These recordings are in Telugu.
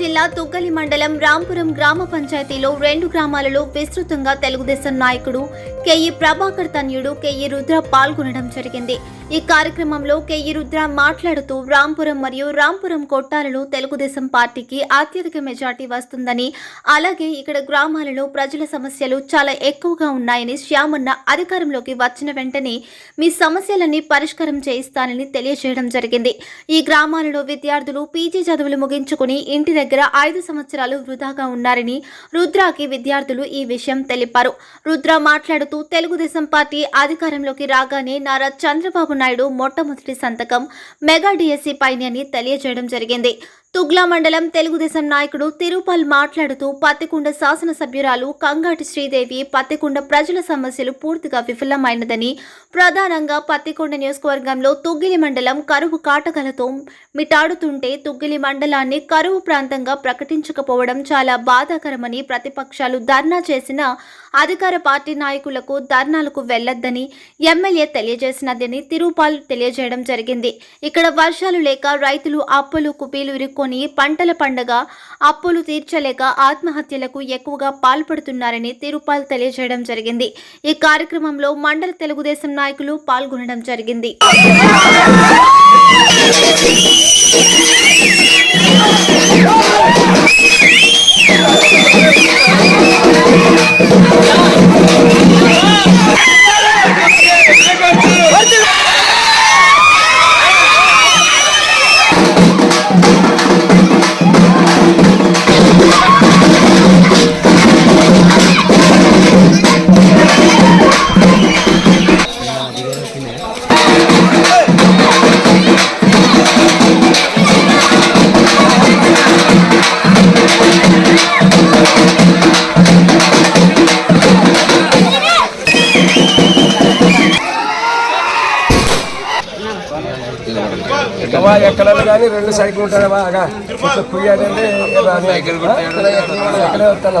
జిల్లా తుగ్గలి మండలం రాంపురం గ్రామ పంచాయతీలో రెండు గ్రామాలలో విస్తృతంగా తెలుగుదేశం నాయకుడు కేఈ ప్రభాకర్ తన్యుడు కేఈ రుద్ర పాల్గొనడం జరిగింది. ఈ కార్యక్రమంలో కేఈ రుద్ర మాట్లాడుతూ రాంపురం మరియు రాంపురం కొట్టాలలో తెలుగుదేశం పార్టీకి అత్యధిక మెజార్టీ వస్తుందని అలాగే ఇక్కడ గ్రామాలలో ప్రజల సమస్యలు చాలా ఎక్కువగా ఉన్నాయని శ్యామన్న అధికారంలోకి వచ్చిన వెంటనే మీ సమస్యలన్నీ పరిష్కారం చేయిస్తానని తెలియజేయడం జరిగింది. ఈ గ్రామాలలో విద్యార్థులు పీజీ చదువులు ముగించుకుని ఇంటి దగ్గర ఐదు సంవత్సరాలు వృధాగా ఉన్నారని రుద్రాకి విద్యార్థులు ఈ విషయం తెలిపారు. రుద్ర మాట్లాడుతూ తెలుగుదేశం పార్టీ అధికారంలోకి రాగానే నారా చంద్రబాబు నాయుడు మొట్టమొదటి సంతకం మెగా డిఎస్సీ పైన అని తెలియజేయడం జరిగింది. తుగ్లా మండలం తెలుగుదేశం నాయకుడు తిరుపల్ మాట్లాడుతూ పత్తికొండ శాసనసభ్యురాలు కంగాటి శ్రీదేవి పత్తికొండ ప్రజల సమస్యలు పూర్తిగా విఫలమైనదని ప్రధానంగా పత్తికొండ నియోజకవర్గంలో తుగ్గిలి మండలం కరువు కాటకలతో మిటాడుతుంటే తుగ్గిలి మండలాన్ని కరువు ప్రాంతంగా ప్రకటించకపోవడం చాలా బాధాకరమని ప్రతిపక్షాలు ధర్నా చేసిన అధికార పార్టీ నాయకులకు ధర్నాలకు వెళ్ళొద్దని ఎమ్మెల్యే తెలియజేసినదని తిరుపాల్ తెలియజేయడం జరిగింది. ఇక్కడ వర్షాలు లేక రైతులు అప్పులు కుపీలు ఇరుక్కొని పంటల పండగ అప్పులు తీర్చలేక ఆత్మహత్యలకు ఎక్కువగా పాల్పడుతున్నారని తిరుపాల్ తెలియజేయడం జరిగింది. ఈ కార్యక్రమంలో మండల తెలుగుదేశం నాయకులు పాల్గొనడం జరిగింది. ఎక్కడ కానీ రెండు సైకిల్ అగా కొంచెం కుయ్యాలంటే ఎక్కడే వస్తాను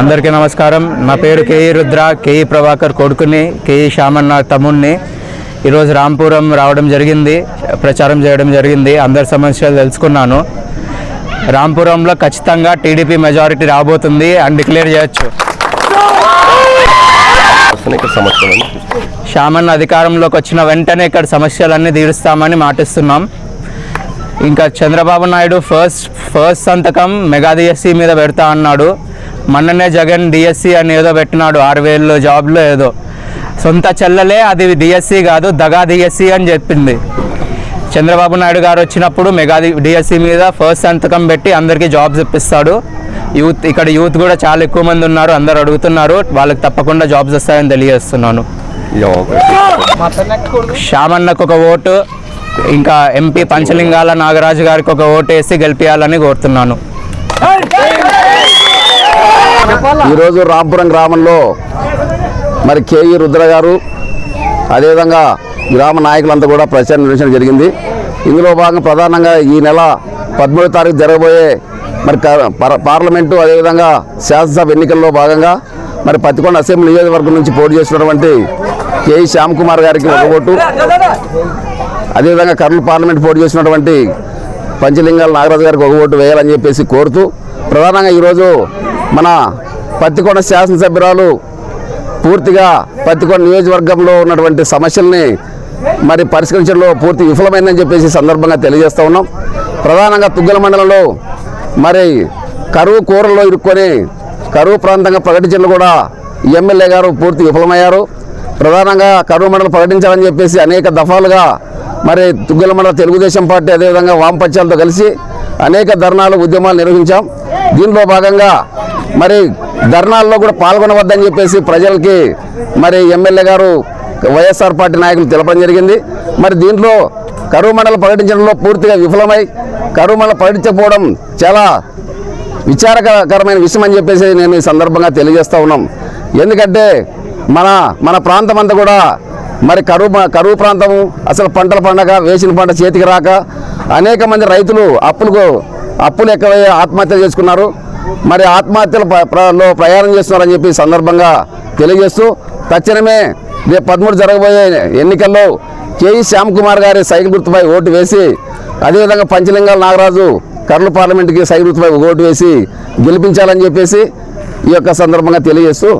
అందరికీ నమస్కారం. నా పేరు కేఈ రుద్ర కేఈ ప్రభాకర్ కొడుకుని కేఈ శ్యామన్న తమ్ముడిని ఈరోజు రాంపురం రావడం జరిగింది ప్రచారం చేయడం జరిగింది. అందరి సమస్యలు తెలుసుకున్నాను. రాంపురంలో ఖచ్చితంగా టీడీపీ మెజారిటీ రాబోతుంది అని డిక్లేర్ చేయొచ్చు. శ్యామన్న అధికారంలోకి వచ్చిన వెంటనే ఇక్కడ సమస్యలన్నీ తీరుస్తామని మాటిస్తున్నాం. ఇంకా చంద్రబాబు నాయుడు ఫస్ట్ ఫస్ట్ సంతకం మెగా డిఎస్సి మీద పెడతా అన్నాడు. మొన్ననే జగన్ డిఎస్సి అని ఏదో పెట్టినాడు ఆరు వేలు జాబ్లో ఏదో. సొంత చెల్లెలే అది డిఎస్సి కాదు దగా డిఎస్సి అని చెప్పింది. చంద్రబాబు నాయుడు గారు వచ్చినప్పుడు మెగా డిఎస్సి మీద ఫస్ట్ సంతకం పెట్టి అందరికీ జాబ్స్ ఇప్పిస్తాడు యూత్ ఇక్కడ యూత్ కూడా చాలా ఎక్కువ మంది ఉన్నారు అందరు అడుగుతున్నారు. వాళ్ళకి తప్పకుండా జాబ్స్ వస్తాయని తెలియజేస్తున్నాను. శ్యామన్నకు ఒక ఓటు ఇంకా ఎంపీ పంచలింగాల నాగరాజు గారికి ఒక ఓటు వేసి గెలిపించాలని కోరుతున్నాను. ఈరోజు రాంపురం గ్రామంలో మరి కేఈ రుద్ర గారు అదేవిధంగా గ్రామ నాయకులంతా కూడా ప్రచారం నిర్వహించడం జరిగింది. ఇందులో భాగంగా ప్రధానంగా ఈ నెల పదమూడో తారీఖు జరగబోయే మరి క- పార్లమెంటు అదేవిధంగా శాసనసభ ఎన్నికల్లో భాగంగా మరి పత్తికొండ అసెంబ్లీ నియోజకవర్గం నుంచి పోటీ చేస్తున్నటువంటి కేఈ శ్యామ్ కుమార్ గారికి ఒక ఓటు. అదేవిధంగా కర్నూలు పార్లమెంట్ పోటీ చేసినటువంటి పంచలింగాల నాగరాజు గారికి ఒక ఓటు వేయాలని చెప్పేసి కోరుతూ ప్రధానంగా ఈరోజు మన పత్తికొండ శాసనసభ్యురాలు పూర్తిగా పత్తికొండ నియోజకవర్గంలో ఉన్నటువంటి సమస్యల్ని మరి పరిష్కరించడంలో పూర్తి విఫలమైందని చెప్పేసి సందర్భంగా తెలియజేస్తూ ఉన్నాం. ప్రధానంగా తుగ్గల మండలంలో మరి కరువు కూరల్లో ఇరుక్కొని కరువు ప్రాంతంగా ప్రకటించడం కూడా ఎమ్మెల్యే గారు పూర్తి విఫలమయ్యారు. ప్రధానంగా కరువు మండలం ప్రకటించాలని చెప్పేసి అనేక దఫాలుగా మరి తుగ్గల మండల తెలుగుదేశం పార్టీ అదేవిధంగా వామపక్షాలతో కలిసి అనేక ధర్నాలు ఉద్యమాలు నిర్వహించాం. దీనిలో భాగంగా మరి ధర్నాల్లో కూడా పాల్గొనవద్దని చెప్పేసి ప్రజలకి మరి ఎమ్మెల్యే గారు వైఎస్ఆర్ పార్టీ నాయకులు తెలపడం జరిగింది. మరి దీంట్లో కరువు మండలం ప్రకటించడంలో పూర్తిగా విఫలమై కరువు మండలం ప్రకటించకపోవడం చాలా విచారకరమైన విషయం అని చెప్పేసి నేను ఈ సందర్భంగా తెలియజేస్తూ ఉన్నాం. ఎందుకంటే మన మన ప్రాంతం అంతా కూడా మరి కరువు కరువు ప్రాంతము అసలు పంటలు పండగ వేసిన పంట చేతికి రాక అనేక మంది రైతులు అప్పులకు అప్పులు ఎక్కువ ఆత్మహత్యలు చేసుకున్నారు. మరి ఆత్మహత్యల ప్రయాణం చేస్తున్నారని చెప్పి సందర్భంగా తెలియజేస్తూ తక్షణమే రేపు పదమూడు జరగబోయే ఎన్నికల్లో కేఈ శ్యామ్ కుమార్ గారి సైకిల్ గుర్తుపై ఓటు వేసి అదేవిధంగా పంచలింగాల నాగరాజు కర్నూలు పార్లమెంట్కి సైకిల్ గుర్తుపై ఓటు వేసి గెలిపించాలని చెప్పేసి ఈ యొక్క సందర్భంగా తెలియజేస్తూ